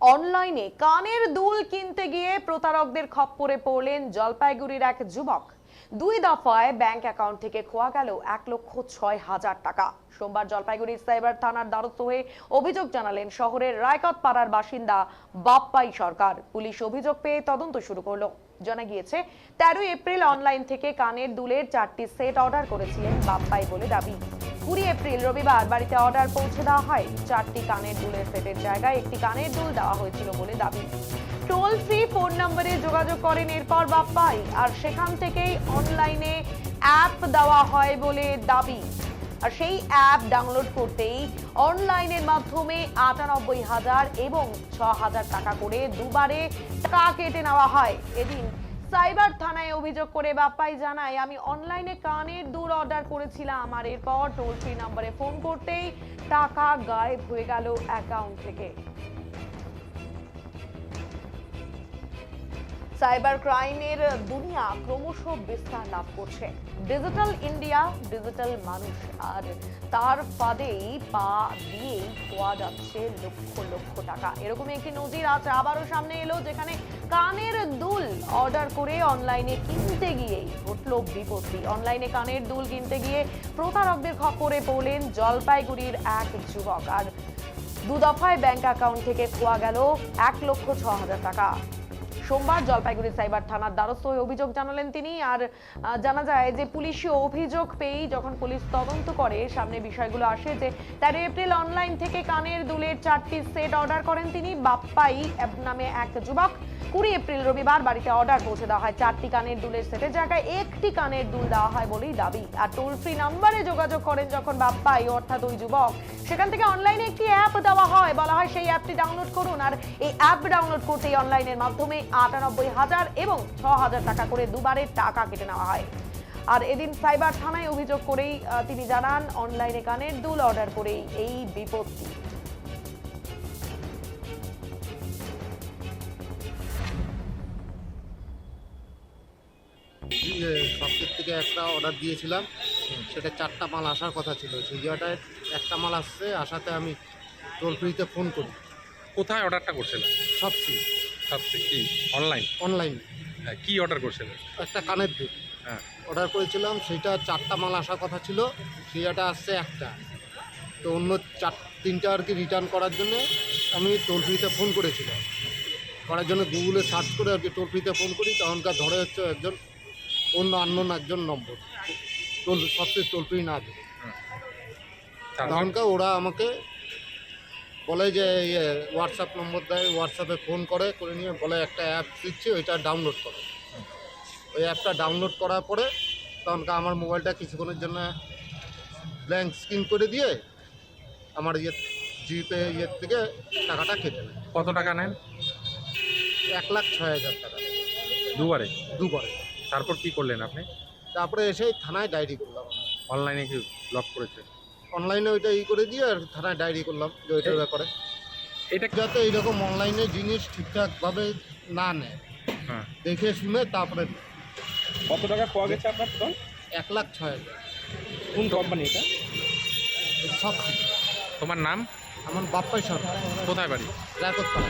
অনলাইনে কানের দুল কিনতে গিয়ে প্রতারকদের খপ্পরে পড়লেন জলপাইগুড়ির এক যুবক। দুই দফায় ব্যাংক অ্যাকাউন্ট থেকে খোয়া গেল এক লক্ষ ছয় হাজার টাকা। সোমবার জলপাইগুড়ির সাইবার থানার দ্বারস্থ হয়ে অভিযোগ জানালেন শহরের রায়কত পাড়ার বাসিন্দা বাপ্পাই সরকার। পুলিশ অভিযোগ পেয়ে তদন্ত শুরু করল। জানা গিয়েছে, তেরোই এপ্রিল অনলাইন থেকে কানের দুলের চারটি সেট অর্ডার করেছিলেন বাপ্পাই বলে দাবি। কুড়ি এপ্রিল, রবিবার বাড়িতে অর্ডার পৌঁছে দেওয়া হয়। চারটি কানের দুলের সেটের জায়গায় একটি কানের দুল দেওয়া হয়েছিল বলে দাবি। টোল ফ্রি ফোন নম্বরে যোগাযোগ করেন, এরপর বাপ্পাই। আর সেখান থেকেই অনলাইনে অ্যাপ দেওয়া হয় বলে দাবি। আর সেই অ্যাপ ডাউনলোড করতেই অনলাইনের মাধ্যমে আটানব্বই হাজার এবং ছ হাজার টাকা করে দুবারে টাকা কেটে নেওয়া হয়। এদিন সাইবার থানায় অভিযোগ করে বাপ্পাই জানায়, আমি অনলাইনে কানের দুল অর্ডার করেছিলাম আর এরপর টোল ফ্রি নাম্বারে ফোন করতেই টাকা গায়েব হয়ে গেল অ্যাকাউন্ট থেকে। সাইবার ক্রাইমের দুনিয়া ক্রমশ বিস্তার লাভ করছে। ডিজিটাল ইন্ডিয়া, ডিজিটাল মানুষ, আর তার পাদেই পা দিয়েই খোয়া যাচ্ছে লক্ষ লক্ষ টাকা। এরকমই একটি নজির আজ আবারও সামনে এলো, যেখানে কানের দুল অর্ডার করে অনলাইনে কিনতে গিয়েই ঘটল বিপত্তি। অনলাইনে কানের দুল কিনতে গিয়ে প্রতারকদের খপ্পরে পড়লেন জলপাইগুড়ির এক যুবক। আর দু দফায় ব্যাংক অ্যাকাউন্ট থেকে খোয়া গেল এক লক্ষ ছ হাজার টাকা। সোমবার জলপাইগুড়ি সাইবার থানার দ্বারস্থ হয়ে অভিযোগ জানালেন তিনি। আর জানা যায় যে পুলিশি অভিযোগ পেয়েই যখন পুলিশ তদন্ত করে, সামনে বিষয়গুলো আসে যে তেরো এপ্রিল অনলাইন থেকে কানের দুলের চারটি সেট অর্ডার করেন তিনি। বাপ্পাই নামে এক যুবক কুড়ি এপ্রিল রবিবার বাড়িতে অর্ডার পৌঁছে দেওয়া হয়। চারটি কানের দুলের সেটের জায়গায় একটি কানের দুল দেওয়া হয় বলেই দাবি। আর টোল ফ্রি নাম্বারে যোগাযোগ করেন যখন বাপ্পাই, অর্থাৎ ওই যুবক। সেখান থেকে অনলাইনে একটি অ্যাপ দেওয়া হয়, বলা হয় সেই অ্যাপটি ডাউনলোড করুন। আর এই অ্যাপ ডাউনলোড করতেই অনলাইনের মাধ্যমে আটানব্বই হাজার এবং ছ হাজার টাকা করে দুবারে টাকা কেটে নেওয়া হয়। আর এদিন সাইবার থানায় অভিযোগ করেই তিনি জানান অনলাইনে কানের দুল অর্ডার করেই এই বিপত্তি। থেকে একটা অর্ডার দিয়েছিলাম। সেটা চারটা মাল আসার কথা ছিল। সেই জায়গাটায় একটা মাল আসছে আসাতে আমি টোল ফ্রিতে ফোন করি। কোথায় অর্ডারটা করছিলেন? সবচেয়ে সবচেয়ে কি? অনলাইন অনলাইন কি অর্ডার করছিলেন? একটা কানের দুল হ্যাঁ। অর্ডার করেছিলাম সেইটা চারটা মাল আসার কথা ছিল। সেই জায়গাটা আসছে একটা। তো অন্য চার তিনটা আর কি রিটার্ন করার জন্য আমি টোল ফ্রিতে ফোন করেছিলাম। করার জন্য গুগলে সার্চ করে আর কি টোল ফ্রিতে ফোন করি। তখনকার ধরে হচ্ছে একজন অন্য আননোন একজন নম্বর। সবচেয়ে ফ্রি না তখনকার ওরা আমাকে বলে যে ইয়ে হোয়াটসঅ্যাপ নম্বর দেয় হোয়াটসঅ্যাপে ফোন করে করে নিয়ে বলে একটা অ্যাপ দিচ্ছি ওইটা ডাউনলোড করো। ওই অ্যাপটা ডাউনলোড করার পরে তখনকার আমার মোবাইলটা কিছুক্ষণের জন্য ব্ল্যাঙ্ক স্ক্রিন করে দিয়ে আমার ইয়ে জিপে ইয়ের থেকে টাকাটা কেটে নেয়। কত টাকা নেন? এক লাখ ছয় হাজার টাকা। দুবারে? দুবারে। তারপর কি করলেন আপনি? তারপরে এসে থানায় ডায়েরি করলাম। অনলাইনে কি ব্লক করেছে অনলাইনে ওইটা ই করে দিয়ে আর থানায় ডায়েরি করলাম যে ওইটার ব্যাপারে। এটা যাতে এইরকম অনলাইনে জিনিস ঠিকঠাকভাবে না নেয়। হ্যাঁ। দেখে শুনে তারপরে কত টাকা পাওয়া গেছে আপনার ফোন এক লাখ ছয় হাজার। কোন কোম্পানি এটা? সব তোমার নাম? আমার বাপ্পাই সরকার। কোথায় বাড়ি? রায়কত পাড়া